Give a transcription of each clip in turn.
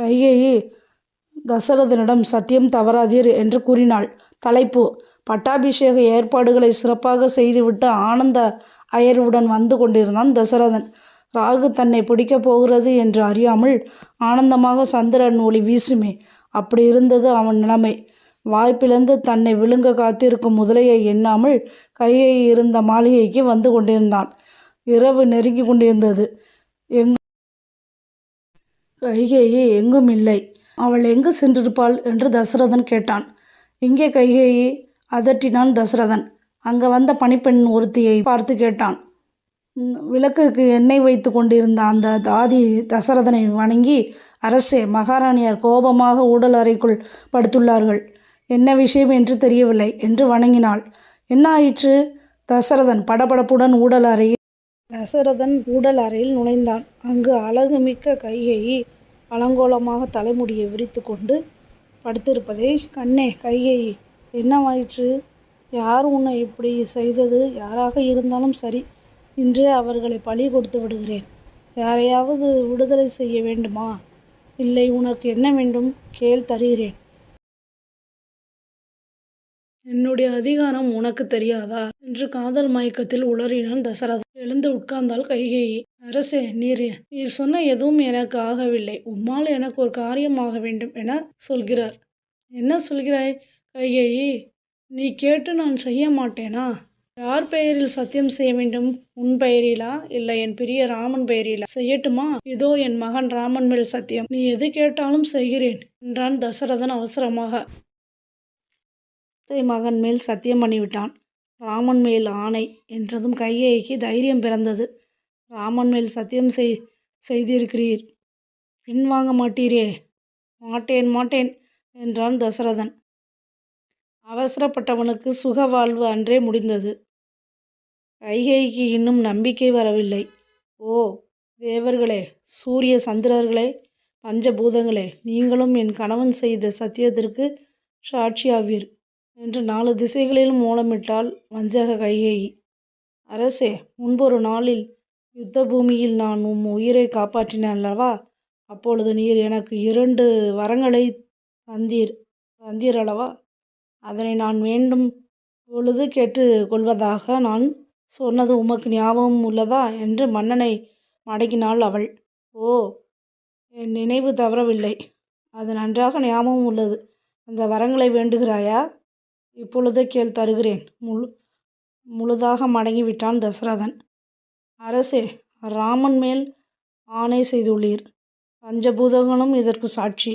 கைகேயி தசரதனிடம் சத்தியம் தவறாதீர் என்று கூறினாள். தலைப்பு பட்டாபிஷேக ஏற்பாடுகளை சிறப்பாக செய்துவிட்டு ஆனந்த அயர்வுடன் வந்து கொண்டிருந்தான் தசரதன். ராகு தன்னை பிடிக்கப் போகிறது என்று அறியாமல் ஆனந்தமாக சந்திரன் ஒளி வீசுமே அப்படி இருந்தது அவன் நிலைமை. வாய்ப்பிலிருந்து தன்னை விழுங்க காத்திருக்கும் முதலையை எண்ணாமல் கையை இருந்த மாளிகைக்கு வந்து கொண்டிருந்தான். இரவு நெருங்கி கொண்டிருந்தது. எங் கைகேயி எங்கும் இல்லை. அவள் எங்கு சென்றிருப்பாள்? என்று தசரதன் கேட்டான். எங்கே கைகேயி? அதட்டினான் தசரதன். அங்கே வந்த பணிப்பெண் ஒருத்தியை பார்த்து கேட்டான். விளக்குக்கு எண்ணெய் வைத்துக் கொண்டிருந்த அந்த தாதி தசரதனை வணங்கி அரசே மகாராணியார் கோபமாக ஊடல் அறைக்குள் படுத்துள்ளார்கள். என்ன விஷயம் என்று தெரியவில்லை என்று வணங்கினாள். என்ன ஆயிற்று? தசரதன் படபடப்புடன் ஊடல் அறையில் தசரதன் ஊடல் அறையில் நுழைந்தான். அங்கு அழகுமிக்க கைகேயி அலங்கோலமாக தலைமுடியை விரித்து கொண்டு படுத்திருப்பதை கண்ணே கைகேயி என்னவாயிற்று? யார் உன்னை இப்படி செய்தது? யாராக இருந்தாலும் சரி இன்றே அவர்களை பழி கொடுத்து விடுகிறேன். யாரையாவது விடுதலை செய்ய வேண்டுமா? இல்லை உனக்கு என்ன வேண்டும்? கேள் தருகிறேன். என்னுடைய அதிகாரம் உனக்கு தெரியாதா? என்று காதல் மயக்கத்தில் உளறினான் தசரதன். எழுந்து உட்கார்ந்தாள் கைகேயி. அரசே நீர் நீர் சொன்ன எதுவும் எனக்கு ஆகவில்லை. உம்மால் எனக்கு ஒரு காரியம் ஆக வேண்டும் என சொல்கிறார். என்ன சொல்கிறாய் கைகேயி? நீ கேட்டு நான் செய்ய மாட்டேனா? யார் பெயரில் சத்தியம் செய்ய வேண்டும்? உன் பெயரிலா? இல்லை என் பிரிய ராமன் பெயரிலா? செய்யட்டுமா? இதோ என் மகன் ராமன் மேல் சத்தியம். நீ எது கேட்டாலும் செய்கிறேன் என்றான் தசரதன் அவசரமாக. மகன் மேல் சத்தியம் பண்ணிவிட்டான். ராமன் மேல் ஆணை என்றதும் கைகேயிக்கு தைரியம் பிறந்தது. ராமன் மேல் சத்தியம் செய் செய்திருக்கிறீர். பின் வாங்க மாட்டீரே? மாட்டேன் மாட்டேன் என்றான் தசரதன். அவசரப்பட்டவனுக்கு சுக வாழ்வு அன்றே முடிந்தது. கைகைக்கு இன்னும் நம்பிக்கை வரவில்லை. ஓ தேவர்களே சூரிய சந்திரர்களே பஞ்ச பூதங்களே நீங்களும் என் கணவன் செய்த சத்தியத்திற்கு சாட்சியாவீர் என்று நாலு திசைகளிலும் ஓலமிட்டாள் வஞ்சக கைகேயி. அரசே முன்பொரு நாளில் யுத்த பூமியில் நான் உம் உயிரை காப்பாற்றினேன் அல்லவா? அப்பொழுது நீர் எனக்கு இரண்டு வரங்களை தந்தீர் அல்லவா அதனை நான் வேண்டும் பொழுது கேட்டு கொள்வதாக நான் சொன்னது உமக்கு ஞாபகம் உள்ளதா? என்று மன்னனை மடக்கினாள் அவள். ஓ என் நினைவு தவறவில்லை. அது நன்றாக ஞாபகம் உள்ளது. அந்த வரங்களை வேண்டுகிறாயா? இப்பொழுதே கேள் தருகிறேன். முழு முழுதாக மடங்கிவிட்டான் தசரதன். அரசே ராமன் மேல் ஆணை செய்துள்ளீர். பஞ்சபூதங்களும் இதற்கு சாட்சி.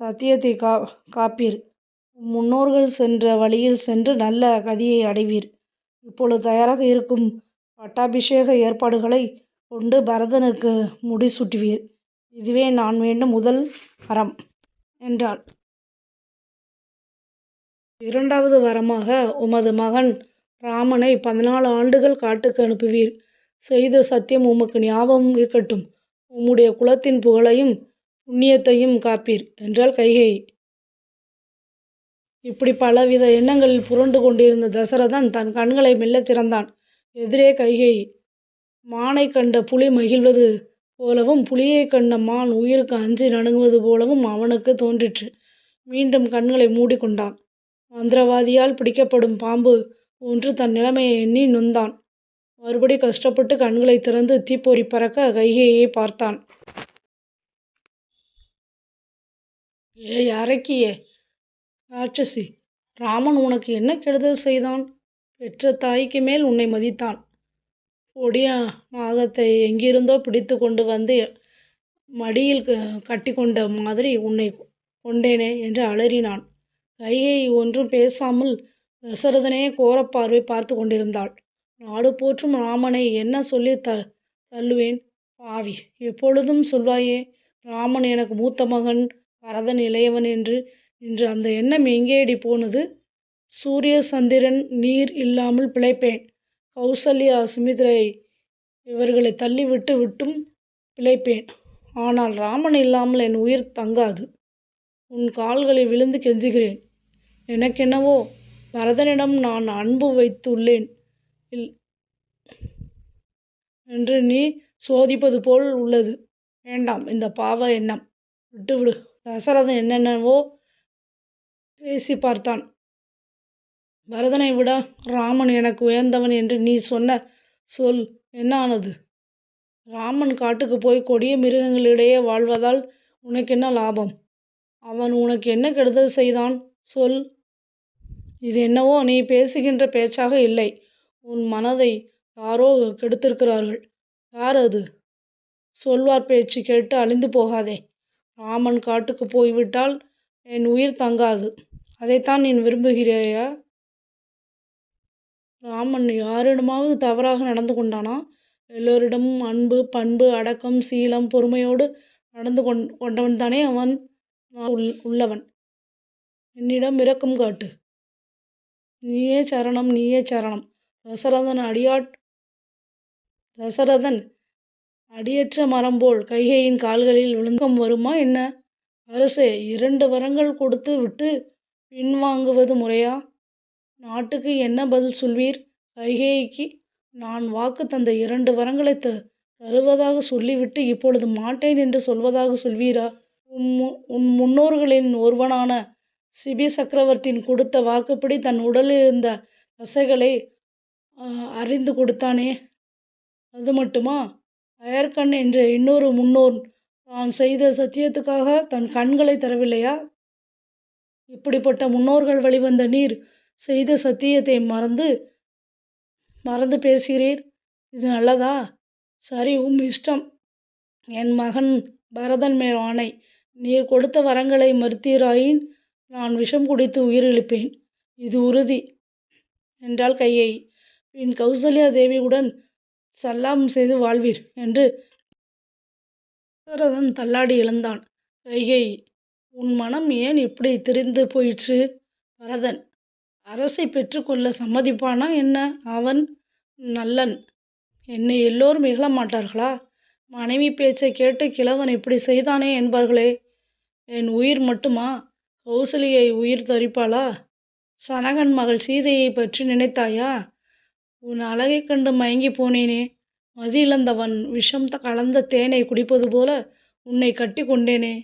சத்தியத்தை கா காப்பீர். முன்னோர்கள் சென்ற வழியில் சென்று நல்ல கதியை அடைவீர். இப்பொழுது தயாராக இருக்கும் பட்டாபிஷேக ஏற்பாடுகளைக் கொண்டு பரதனுக்கு முடிசூட்டுவீர். இதுவே நான் வேண்டும் முதல் வரம் என்றாள். இரண்டாவது வரமாக உமது மகன் ராமனை பதினாலு ஆண்டுகள் காட்டுக்கு அனுப்புவீர். செய்த சத்தியம் உமக்கு ஞாபகம் இருக்கட்டும். உம்முடைய குலத்தின் புகழையும் புண்ணியத்தையும் காப்பீர் என்றாள் கைகை இப்படி பலவித எண்ணங்களில் புரண்டு கொண்டிருந்த தசரதன் தன் கண்களை மெல்ல திறந்தான். எதிரே கைகை மானை கண்ட புலி மகிழ்வது போலவும் புலியைக் கண்ட மான் உயிருக்கு அஞ்சி நடுங்குவது போலவும் அவனுக்கு தோன்றிற்று. மீண்டும் கண்களை மூடிக்கொண்டான் மந்திரவாதியால் பிடிக்கப்படும் பாம்பு போன்று தன் நிலைமையை எண்ணி நொந்தான். மறுபடி கஷ்டப்பட்டு கண்களைத் திறந்து தீப்பொறி பறக்க கைகையை பார்த்தான். ஏய் அரக்கியே ராட்சசி. ராமன் உனக்கு என்ன கெடுதல் செய்தான்? பெற்ற தாய்க்கு மேல் உன்னை மதித்தான். கொடிய நாகத்தை எங்கிருந்தோ பிடித்து கொண்டு வந்து மடியில் கட்டிக்கொண்ட மாதிரி உன்னை கொண்டேனே என்று அலறினான். கையை ஒன்றும் பேசாமல் தசரதனையே கோரப் பார்வை கொண்டிருந்தாள். நாடு போற்றும் ராமனை என்ன சொல்லி த தள்ளுவேன்? பாவி. எப்பொழுதும் சொல்வாயே ராமன் எனக்கு மூத்த மகன் பரதன் இளையவன் என்று இன்று அந்த எண்ணம் எங்கேடி போனது? சூரிய சந்திரன் நீர் இல்லாமல் பிழைப்பேன். கௌசல்யா சுமித்ரை இவர்களை தள்ளிவிட்டு விட்டும் பிழைப்பேன். ஆனால் ராமன் இல்லாமல் என் உயிர் தங்காது. உன் கால்களை விழுந்து கெஞ்சுகிறேன். எனக்கென்னவோ பரதனிடம் நான் அன்பு வைத்துள்ளேன். இல் என்று நீ சோதிப்பது போல் உள்ளது. வேண்டாம் இந்த பாவ எண்ணம். விட்டுவிடு. தசரதன் என்னென்னவோ பேசி பார்த்தான். பரதனை விட ராமன் எனக்கு உயர்ந்தவன் என்று நீ சொன்ன சொல் என்ன ஆனது ராமன் காட்டுக்கு போய் கொடிய மிருகங்களிடையே வாழ்வதால் உனக்கு என்ன லாபம்? அவன் உனக்கு என்ன கெடுதல் செய்தான்? சொல் இது என்னவோ நீ பேசுகின்ற பேச்சாக இல்லை. உன் மனதை யாரோ கெடுத்திருக்கிறார்கள். யார் அது? சொல்வார் பேச்சு கேட்டு அழிந்து போகாதே. ராமன் காட்டுக்கு போய்விட்டால் என் உயிர் தங்காது. அதைத்தான் நீ விரும்புகிறாயா? ராமன் யாரிடமாவது தவறாக நடந்து கொண்டானா? எல்லோரிடமும் அன்பு பண்பு அடக்கம் சீலம் பொறுமையோடு நடந்து கொண் கொண்டவன் தானே அவன் உள் உள்ளவன். என்னிடம் இரக்கம் காட்டு. நீயே சரணம் நீயே சரணம். தசரதன் அடியாட் தசரதன் அடியற்ற மரம் போல் கைகையின் கால்களில் விழுந்தம் வருமா என்ன? அரசே இரண்டு வரங்கள் கொடுத்து விட்டு பின்வாங்குவது முறையா? நாட்டுக்கு என்ன பதில் சொல்வீர்? கைகேயிக்கு நான் வாக்கு தந்த இரண்டு வரங்களை த தருவதாக சொல்லிவிட்டு இப்பொழுது மாட்டேன் என்று சொல்வதாக சொல்வீரா? உன் உன் முன்னோர்களின் ஒருவனான சிபி சக்கரவர்த்தியின் கொடுத்த வாக்குப்படி தன் உடலில் இருந்த தசைகளை அறிந்து கொடுத்தானே? அது மட்டுமா? அயர்கண் என்ற இன்னொரு முன்னோர் தான் செய்த சத்தியத்துக்காக தன் கண்களை தரவில்லையா? இப்படிப்பட்ட முன்னோர்கள் வழிவந்த நீர் செய்த சத்தியத்தை மறந்து மறந்து பேசுகிறீர்? இது நல்லதா? சரி உம் இஷ்டம். என் மகன் பரதன் மேல் ஆணை. நீர் கொடுத்த வரங்களை மறுத்தீராயின் நான் விஷம் குடித்து உயிரிழப்பேன். இது உறுதி என்றால் கையை. பின் கௌசல்யா தேவியுடன் சல்லாம் செய்து வாழ்வீர் என்று தசரதன் தள்ளாடி எழுந்தான். கைகை உன் மனம் ஏன் இப்படி திரிந்து போயிற்று? பரதன் அரசை பெற்றுக்கொள்ள சம்மதிப்பானா என்ன? அவன் நல்லன். என்னை எல்லோரும் இகழ மாட்டார்களா? மனைவி பேச்சை கேட்டு கிழவன் இப்படி செய்தானே என்பார்களே. என் உயிர் மட்டுமா? கௌசலியை உயிர் தரிப்பாளா? சனகன் மகள் சீதையை பற்றி நினைத்தாயா? உன் அழகை கண்டு மயங்கி போனேனே. மதியிலந்தவன் விஷம் கலந்த தேனை குடிப்பது போல உன்னை கட்டி கொண்டேனே.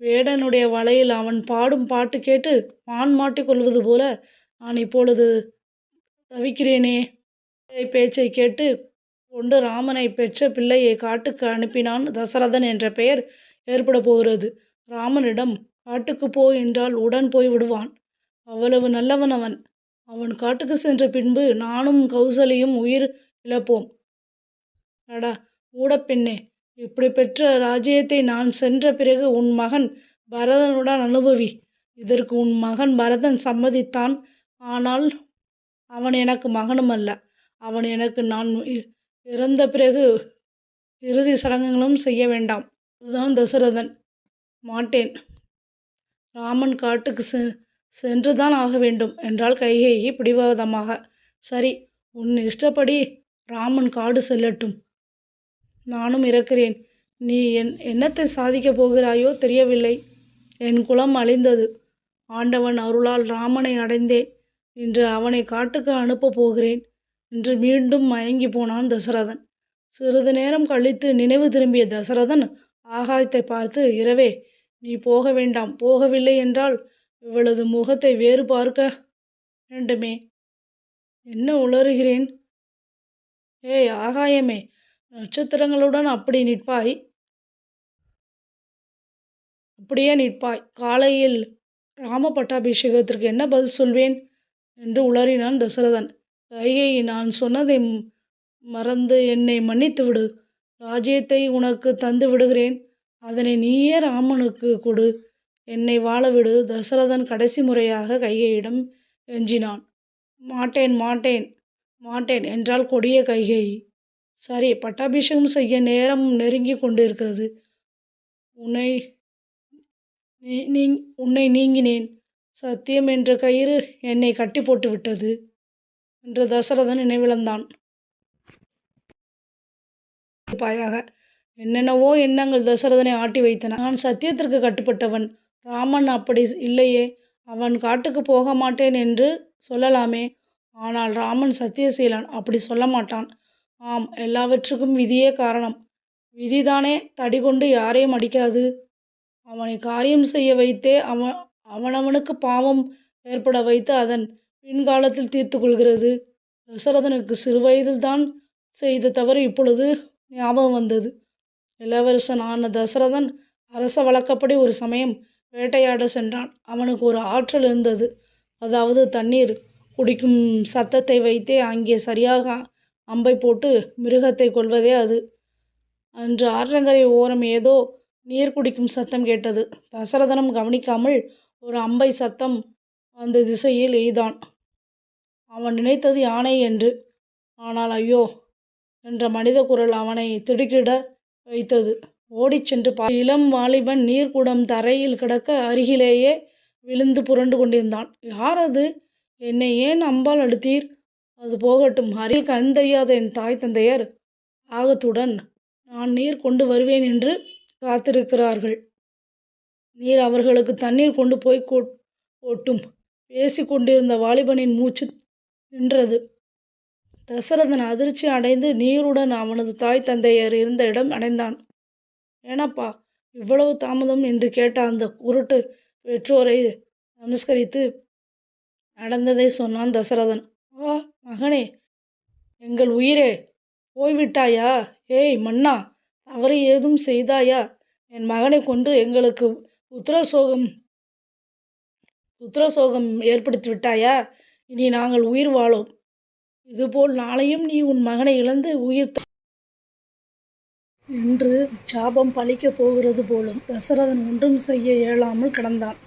வேடனுடைய வலையில் அவன் பாடும் பாட்டு கேட்டு மான் மாட்டிக்கொள்வது போல நான் இப்பொழுது தவிக்கிறேனே. பேச்சை கேட்டு கொண்டு ராமனை பெற்ற பிள்ளையை காட்டுக்கு அனுப்பினான் தசரதன் என்ற பெயர் ஏற்பட போகிறது. ராமனிடம் காட்டுக்கு போ என்றால் உடன் போய் விடுவான். அவ்வளவு நல்லவன் அவன் அவன் காட்டுக்கு சென்ற பின்பு நானும் கௌசலியும் உயிர் இழப்போம். அடா ஊடப்பெண்ணே இப்படி பெற்ற ராஜ்யத்தை நான் சென்ற பிறகு உன் மகன் பரதனுடன் அனுபவி. இதற்கு உன் மகன் பரதன் சம்மதித்தான். ஆனால் அவன் எனக்கு மகனும் அல்ல. அவன் எனக்கு நான் இறந்த பிறகு இறுதி சடங்குகளும் செய்ய வேண்டாம். அதுதான் தசரதன். மாட்டேன். ராமன் காட்டுக்கு செ சென்றுதான் ஆக வேண்டும் என்றால் கைகேயி பிடிவாதமாக. சரி உன் இஷ்டப்படி ராமன் காடு செல்லட்டும். நானும் இறக்கிறேன். நீ என் என்னத்தை சாதிக்கப் போகிறாயோ தெரியவில்லை. என் குலம் அழிந்தது. ஆண்டவன் அருளால் ராமனை அடைந்தேன். இன்று அவனை காட்டுக்கு அனுப்பப் போகிறேன். என்று மீண்டும் மயங்கி போனான் தசரதன். சிறிது நேரம் கழித்து நினைவு திரும்பிய தசரதன் ஆகாயத்தை பார்த்து இரவே நீ போக வேண்டாம் போகவில்லை என்றால் இவளது முகத்தை வேறு பார்க்க வேண்டுமே. என்ன உளறுகிறேன்? ஏய் ஆகாயமே நட்சத்திரங்களுடன் அப்படி நிற்பாய். அப்படியே நிற்பாய். காலையில் ராம பட்டாபிஷேகத்திற்கு என்ன பதில் சொல்வேன்? என்று உளறினான் தசரதன். கையை நான் சொன்னதை மறந்து என்னை மன்னித்து விடு ராஜ்யத்தை உனக்கு தந்து விடுகிறேன் அதனை நீயே ராமனுக்கு கொடு. என்னை வாழவிடு. தசரதன் கடைசி முறையாக கைகையிடம் எஞ்சினான். மாட்டேன் மாட்டேன் மாட்டேன் என்றால் கொடிய கைகை. சரி பட்டாபிஷேகம் செய்ய நேரம் நெருங்கி கொண்டிருக்கிறது. உன்னை நீ உன்னை நீங்கினேன். சத்தியம் என்ற கயிறு என்னை கட்டி போட்டு விட்டது என்று தசரதன் நினைவிழந்தான். பாயாக என்னென்னவோ எண்ணங்கள் தசரதனை ஆட்டி வைத்தன. நான் சத்தியத்திற்கு கட்டுப்பட்டவன். ராமன் அப்படி இல்லையே. அவன் காட்டுக்கு போக மாட்டேன் என்று சொல்லலாமே. ஆனால் ராமன் சத்தியசீலன் அப்படி சொல்ல மாட்டான். ஆம் எல்லாவற்றுக்கும் விதியே காரணம். விதிதானே தடி கொண்டு யாரையும் அடிக்காது. அவனை காரியம் செய்ய வைத்தே அவன் அவனவனுக்கு பாவம் ஏற்பட வைத்து அதன் பின்காலத்தில் தீர்த்து கொள்கிறது. தசரதனுக்கு சிறுவயதில்தான் செய்த தவறு இப்பொழுது ஞாபகம் வந்தது. இளவரசன் ஆன தசரதன் அரச வழக்கப்படி ஒரு சமயம் வேட்டையாட சென்றான். அவனுக்கு ஒரு ஆற்றல் இருந்தது. அதாவது தண்ணீர் குடிக்கும் சத்தத்தை வைத்தே அங்கே சரியாக அம்பை போட்டு மிருகத்தை கொள்வதே அது. அன்று ஆற்றங்கரை ஓரம் ஏதோ நீர் குடிக்கும் சத்தம் கேட்டது. தசரதனும் கவனிக்காமல் ஒரு அம்பை சத்தம் அந்த திசையில் எய்தான். அவன் நினைத்தது யானை என்று. ஆனால் ஐயோ என்ற மனித குரல் அவனை திடுக்கிட வைத்தது. ஓடிச் சென்று பா இளம் வாலிபன் நீர்க்குடம் தரையில் கிடக்க அருகிலேயே விழுந்து புரண்டு கொண்டிருந்தான். யார் அது? என்னை ஏன் அம்பால் அழுத்தீர்? அது போகட்டும். அருகில் கண் தெரியாத என் தாய் தந்தையர். ஆகத்துடன் நான் நீர் கொண்டு வருவேன் என்று காத்திருக்கிறார்கள். நீர் அவர்களுக்கு தண்ணீர் கொண்டு போய் கொ- கொட்டும். பேசி கொண்டிருந்த வாலிபனின் மூச்சு நின்றது. தசரதன் அதிர்ச்சி அடைந்து நீருடன் அவனது தாய் தந்தையர் இருந்த இடம் அடைந்தான். ஏனப்பா இவ்வளவு தாமதம் என்று கேட்ட அந்த குருட்டு பெற்றோரை நமஸ்கரித்து நடந்ததை சொன்னான் தசரதன். ஆ மகனே எங்கள் உயிரே போய்விட்டாயா? ஏய் மன்னா தவறு ஏதும் செய்தாயா? என் மகனை கொன்று எங்களுக்கு உத்தரசோகம் உத்தரசோகம் ஏற்படுத்தி விட்டாயா இனி நாங்கள் உயிர் வாழோம். இதுபோல் நாளையும் நீ உன் மகனை இழந்து உயிர் என்று சாபம் பழிக்கப் போகிறது போலும் தசரதன் ஒன்றும் செய்ய இயலாமல் கிடந்தான்.